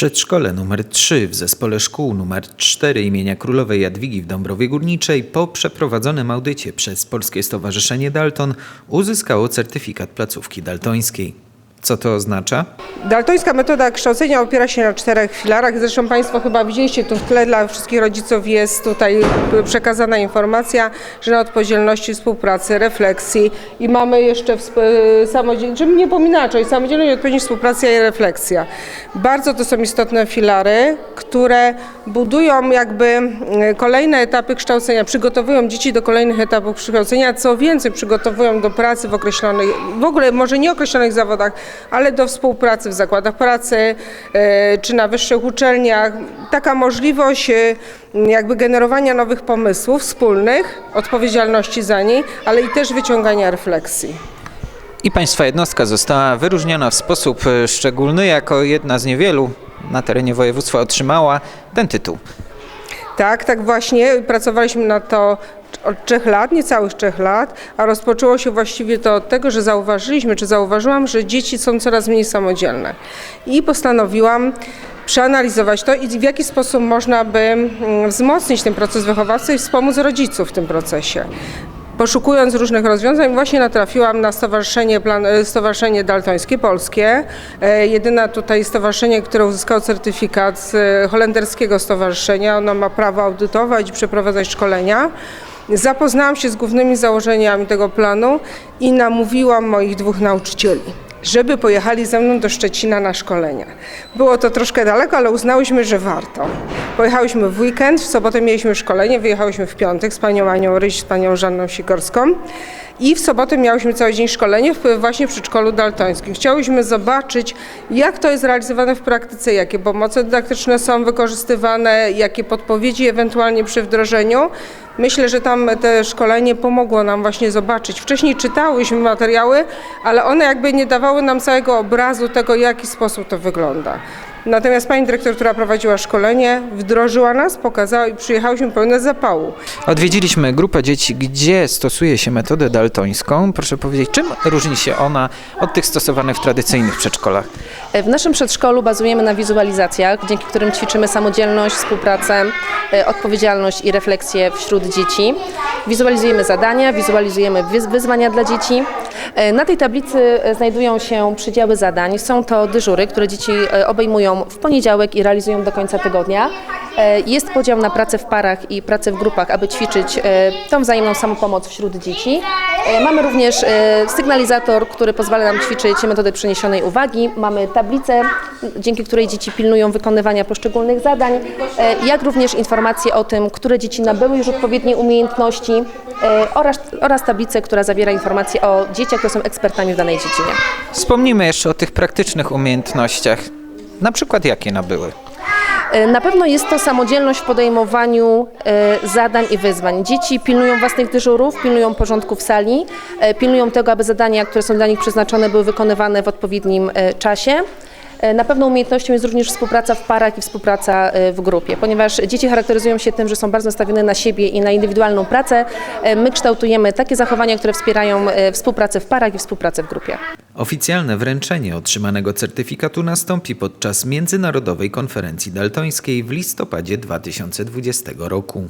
Przedszkole numer 3 w zespole szkół numer 4 imienia Królowej Jadwigi w Dąbrowie Górniczej po przeprowadzonym audycie przez Polskie Stowarzyszenie Dalton uzyskało certyfikat placówki daltońskiej. Co to oznacza? Daltońska metoda kształcenia opiera się na czterech filarach. Zresztą Państwo chyba widzieliście tu w tle dla wszystkich rodziców jest tutaj przekazana informacja, że na odpowiedzialności, współpracy, refleksji i mamy jeszcze samodzielność, żeby nie pominać, czyli samodzielność, odpowiedzialność, współpraca i refleksja. Bardzo to są istotne filary, które budują jakby mm, kolejne etapy kształcenia, przygotowują dzieci do kolejnych etapów kształcenia, co więcej przygotowują do pracy w określonych, w ogóle może nie określonych zawodach, ale do współpracy w zakładach pracy e, czy na wyższych uczelniach. Taka możliwość e, jakby generowania nowych pomysłów wspólnych, odpowiedzialności za nie, ale i też wyciągania refleksji. I Państwa jednostka została wyróżniona w sposób e, szczególny, jako jedna z niewielu na terenie województwa otrzymała ten tytuł. Tak, tak właśnie. Pracowaliśmy na to od trzech lat, niecałych trzech lat, a rozpoczęło się właściwie to od tego, że zauważyliśmy, czy zauważyłam, że dzieci są coraz mniej samodzielne. I postanowiłam przeanalizować to i w jaki sposób można by mm, wzmocnić ten proces wychowawczy i wspomóc rodziców w tym procesie. Poszukując różnych rozwiązań, właśnie natrafiłam na Stowarzyszenie, Plan, Stowarzyszenie Daltońskie Polskie. E, Jedyne tutaj stowarzyszenie, które uzyskało certyfikat z e, holenderskiego stowarzyszenia. Ono ma prawo audytować i przeprowadzać szkolenia. Zapoznałam się z głównymi założeniami tego planu i namówiłam moich dwóch nauczycieli żeby pojechali ze mną do Szczecina na szkolenia. Było to troszkę daleko, ale uznałyśmy, że warto. Pojechałyśmy w weekend, w sobotę mieliśmy szkolenie, wyjechałyśmy w piątek z panią Anią Ryś, z panią Żanną Sikorską i w sobotę miałyśmy cały dzień szkolenie właśnie w przedszkolu daltońskim. Chciałyśmy zobaczyć, jak to jest realizowane w praktyce, jakie pomoce dydaktyczne są wykorzystywane, jakie podpowiedzi ewentualnie przy wdrożeniu. Myślę, że tam te szkolenie pomogło nam właśnie zobaczyć. Wcześniej czytałyśmy materiały, ale one jakby nie dawały nam całego obrazu tego, w jaki sposób to wygląda. Natomiast pani dyrektor, która prowadziła szkolenie, wdrożyła nas, pokazała i przyjechałyśmy pełne zapału. Odwiedziliśmy grupę dzieci, gdzie stosuje się metodę daltońską. Proszę powiedzieć, czym różni się ona od tych stosowanych w tradycyjnych przedszkolach? W naszym przedszkolu bazujemy na wizualizacjach, dzięki którym ćwiczymy samodzielność, współpracę, e, odpowiedzialność i refleksję wśród dzieci. Wizualizujemy zadania, wizualizujemy wyz- wyzwania dla dzieci. E, Na tej tablicy e, znajdują się przydziały zadań. Są to dyżury, które dzieci e, obejmują w poniedziałek i realizują do końca tygodnia. E, Jest podział na pracę w parach i pracę w grupach, aby ćwiczyć e, tą wzajemną samopomoc wśród dzieci. E, Mamy również sygnalizator, który pozwala nam ćwiczyć metodę przeniesionej uwagi. Mamy tablicę, dzięki której dzieci pilnują wykonywania poszczególnych zadań, jak również informacje o tym, które dzieci nabyły już odpowiednie umiejętności oraz, oraz tablicę, która zawiera informacje o dzieciach, które są ekspertami w danej dziedzinie. Wspomnijmy jeszcze o tych praktycznych umiejętnościach. Na przykład jakie nabyły? E, Na pewno jest to samodzielność w podejmowaniu e, zadań i wyzwań. Dzieci pilnują własnych dyżurów, pilnują porządku w sali, e, pilnują tego, aby zadania, które są dla nich przeznaczone, były wykonywane w odpowiednim czasie. E, Na pewno umiejętnością jest również współpraca w parach i współpraca e, w grupie, ponieważ dzieci charakteryzują się tym, że są bardzo nastawione na siebie i na indywidualną pracę. E, My kształtujemy takie zachowania, które wspierają współpracę w parach i współpracę w grupie. Oficjalne wręczenie otrzymanego certyfikatu nastąpi podczas Międzynarodowej Konferencji Daltońskiej w listopadzie 2020 roku.